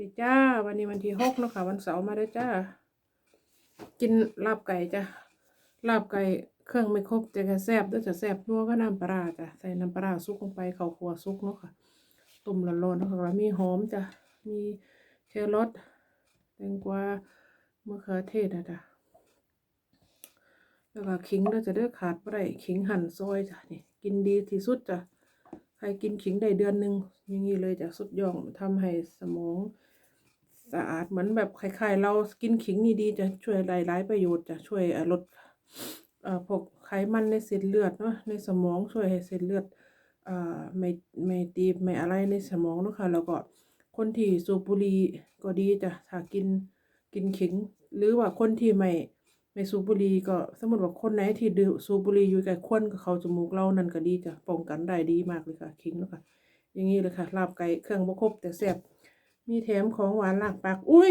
ดีจ้า วันนี้วันที่หกเนาะค่ะวันเสาร์มาได้จ้า กินลาบไก่จ้ะลาบไก่เครื่องไม่ครบแต่ก็แซ่บด้วยจะแซ่บนัวก็น้ำปลาจ้ะใส่น้ำปลาซุกลงไปข้าวคั่วซุกเนาะค่ะต้มร้อนๆเนาะค่ะแล้วมีหอมจ้ะมีแครอทแตงกวามะเขือเทศนะจ้ะแล้วก็ขิงเราจะเด้อขาดบ่ได้ขิงหั่นซอยจ้ะนี่กินดีที่สุดจ้ะใครกินขิงได้เดือนหนึ่งอย่างนี้เลยจ้ะสุดยอดทำให้สมอง สะอาดเหมือนแบบคล้ายๆเรากินขิงนี่ดีจะช่วยหลายๆประโยชน์จะช่วยลดพวกไขมันในเส้นเลือดเนาะในสมองช่วยให้เส้นเลือดอไม่ไม่ตีบไม่อะไรในสมองนะคะแล้วก็คนที่สูบบุหรี่ก็ดีจะถ้ากินกินขิง หรือว่าคนที่ไม่ไม่สูบบุหรี่ก็สมมติว่าคนไหนที่ดื่มสูบบุหรี่อยู่ใกล้ควนกับเขาจมูกเรานั่นก็ดีจะป้องกันได้ดีมากเลยค่ะขิงเนาะค่ะอย่างนี้เลยค่ะลาบไก่เครื่องบ่คบแต่แซ่บ มีแถมของหวานลากปาก อุ้ย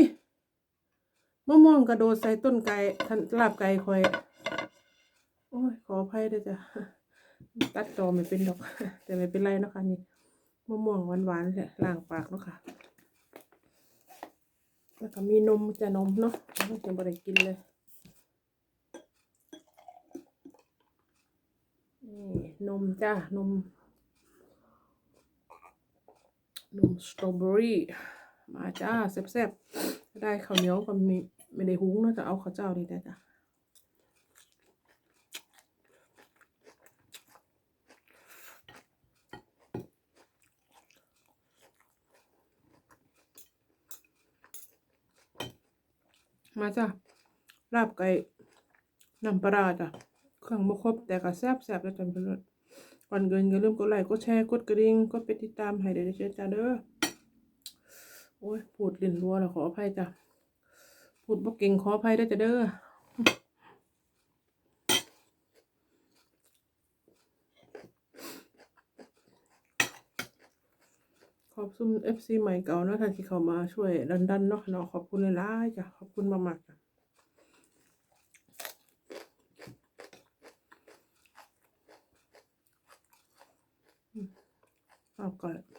มะม่วงกระโดดใส่ต้นไก่ทันลาบไก่คอย โอ้ย ขออภัยด้วยจ้ะ ตัดต่อไม่เป็นดอก แต่ไม่เป็นไรนะคะนี่มะม่วงหวานๆเนี่ยล่างปากเนาะค่ะ แล้วก็มีนมจะนมเนาะจะบ่ได้กินเลย นี่นมจ้านม นมสตรอเบอรี่ มาจ้าแซ่บๆได้ข้าวเหนียวก็มีไม่ได้หุงนอะจะเอาข้าวเจ้านี่ได้จ้ะมาจ้ะลาบไก่น้ำปลาร้าจ้ะเครื่องบ่ครบแต่ก็แซ่บๆแล้วจนเป็นรสก่อนเกินอย่าลืมกดไลค์กดแชร์กดกระดิ่งกดไปติดตามให้เดี๋ยวเจอจ้าเด้อ โอ้ยพูดลิ้นรัวแล้วขออภัยจ้ะพูดบ่เก่งขออภัยได้จ้ะเด้อขอบคุณ FC ใหม่เก่าเนาะท่านที่เข้ามาช่วยดันดันๆเนาะเนาะขอบคุณหลายๆจ้ะขอบคุณมากๆจ้ะเอาก่อน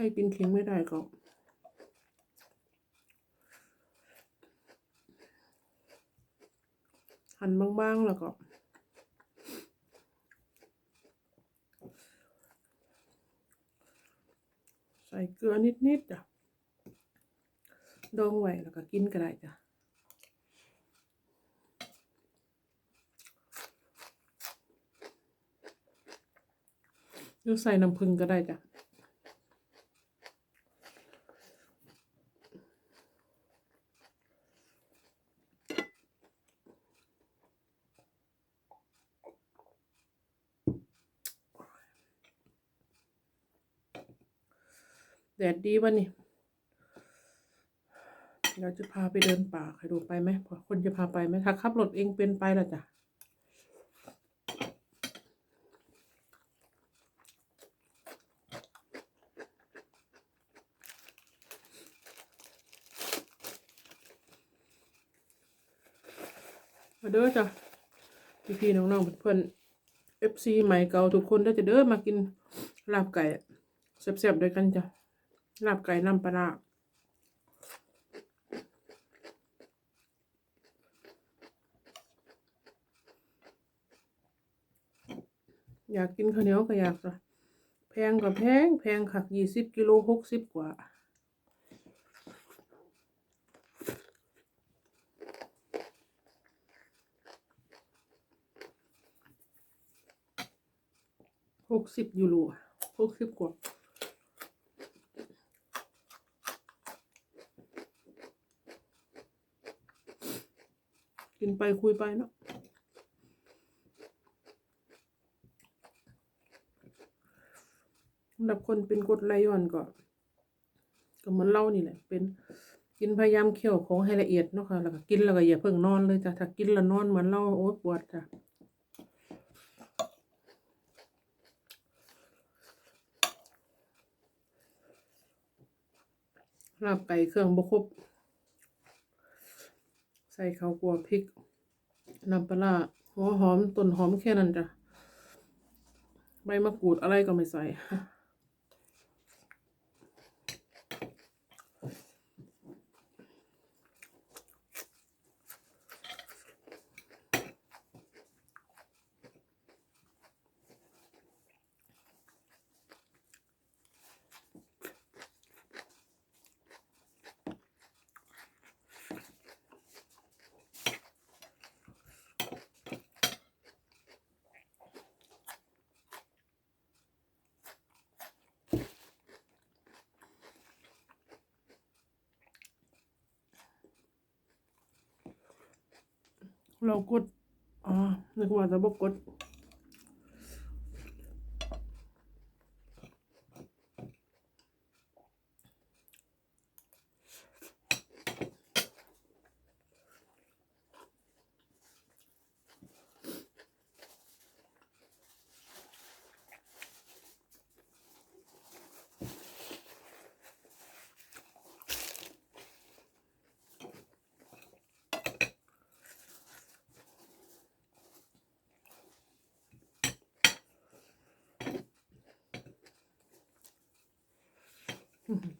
ให้กินเค็มไม่ได้ก็หั่นบางๆแล้วก็ใส่เกลือนิดๆจ้ะดองไว้แล้วก็กินก็ได้จ้ะหรือใส่น้ำผึ้งก็ได้จ้ะ แดดดีวะนี่เราจะพาไปเดินป่าใครดูไปไหมคนจะพาไปไหมถ้าขับรถเองเป็นไปละจ้ะมาเด้อจ้ะพี่พี่ๆน้องๆเพื่อนเอฟซีใหม่เก่าทุกคนได้จะเด้อมากินลาบไก่แซ่บๆด้วยกันจ้ะ ลาบไก่น้ำปลาอยากกินข้าวเหนียวก็อยากจ้ะแพงก็แพง แพงคักยี่สิบกิโลหกสิบกว่า หกสิบยูโรหกสิบกว่า นไปคุยไปเนาะสำหรับคนเป็นกดไหลย้อนก็ก็เหมือนเรานี่แหละ เป็นกินพยายามเคี่ยวของให้ละเอียดเนาะค่ะแล้วก็กินแล้วก็อย่าเพิ่งนอนเลยจ้ะถ้ากินแล้วนอนเหมือนเราโอ๊ยปวดจ้ะลาบไก่เครื่องบครบ ส่ข้าวกลัวพริกน้ำปลาหัวหอมต้นหอมแค่นั้นจ้ะใบมะกรูดอะไรก็ไม่ใส่ เรากด อ๋อนึกว่าจะบอกกด Mm-hmm.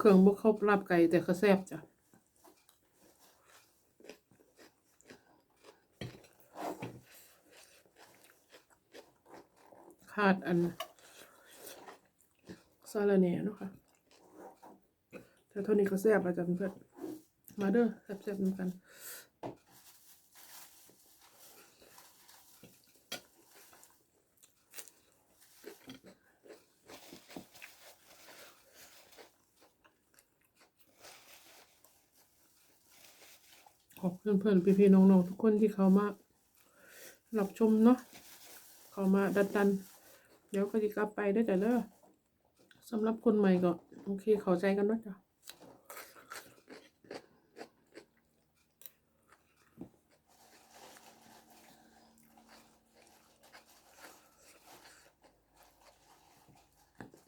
เครื่องบุกครบลาบไก่แต่ก็แซ่บจ้ะขาดอันซาลาเน่เนาะค่ะแต่เท่านี้ก็แซ่บอาจารย์เพื่อนมาเด้อแซ่บๆเหมือนกัน ขอบคุณเพื่อนๆพี่ๆน้องๆทุกคนที่เขามารับชมเนาะเขามาดันดันๆเดี๋ยวก็จะกลับไปได้แต่เด้อสำหรับคนใหม่ก็โอเคเข้าใจกันเนาะจ้ะ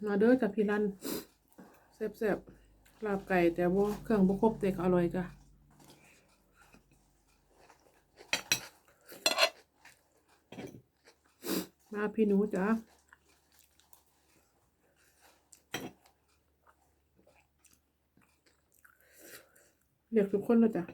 มาเด้อจ้ะพี่รันแซ่บๆลาบไก่แต่ว่าเครื่องบ่ครบแต่ก็อร่อยจ้ะ มาพี่หนูจ้าเรียกทุกคนแล้วจ้ะ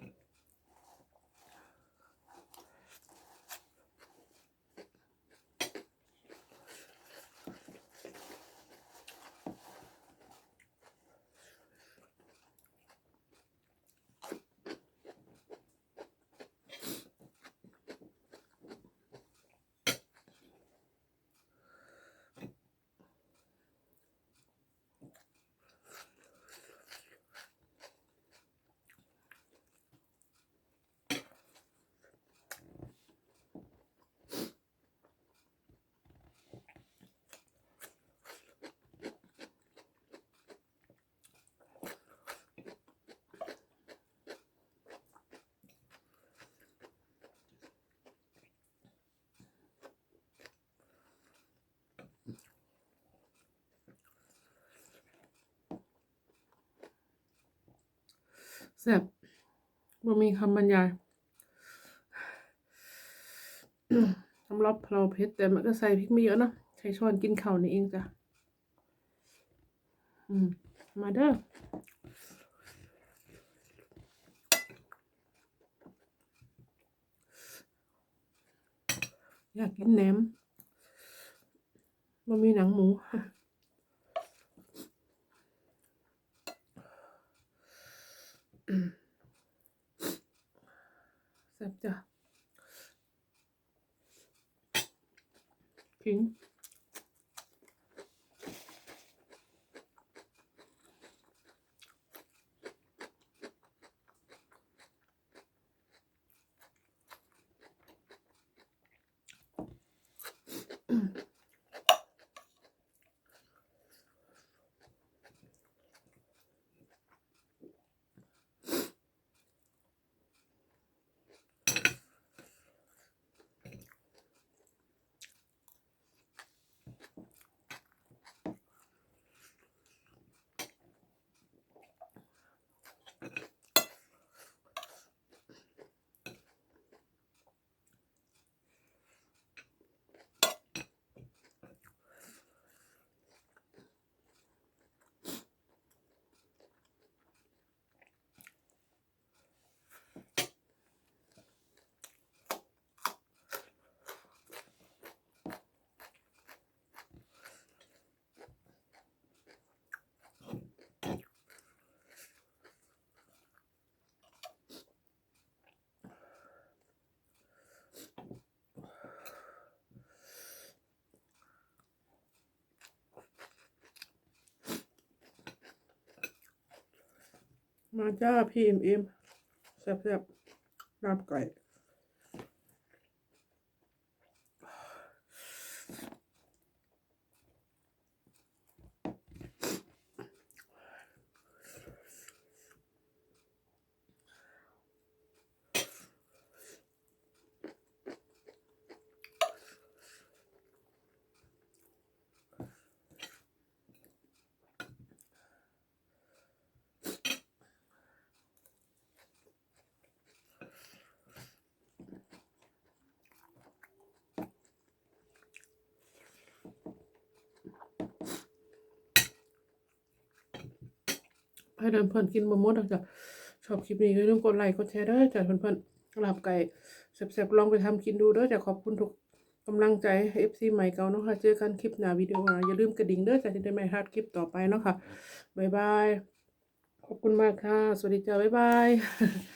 แซ่บบ่มีคำบรรยายสำหรับเราเพชรแต่มันก็ใส่พริกไม่เยอะนะใช้ช้อนกินข่าวนี่เองจ้ะมาเด้ออยากกินแหนมมันมีหนังหมู มาจ้าพีเอ็มเอ็มแซ่บๆลาบไก่ ให้เดินเพื่อนกินบะมดอะจ้ะชอบคลิปนี้ก็อย่าลืมกดไลค์กดแชร์เด้อจ้ะเพื่อนๆลาบไก่แซ่บๆลองไปทำกินดูเด้อจ้ะขอบคุณทุกกำลังใจเอฟซีใหม่เก่าเนาะค่ะเจอกันคลิปหน้าวิดีโอน้าอย่าลืมกระดิ่งเด้อจ้ะจะได้ไม่พลาดคลิปต่อไปเนาะค่ะบ๊ายบายขอบคุณมากค่ะ สวัสดีจ้าบ๊ายบาย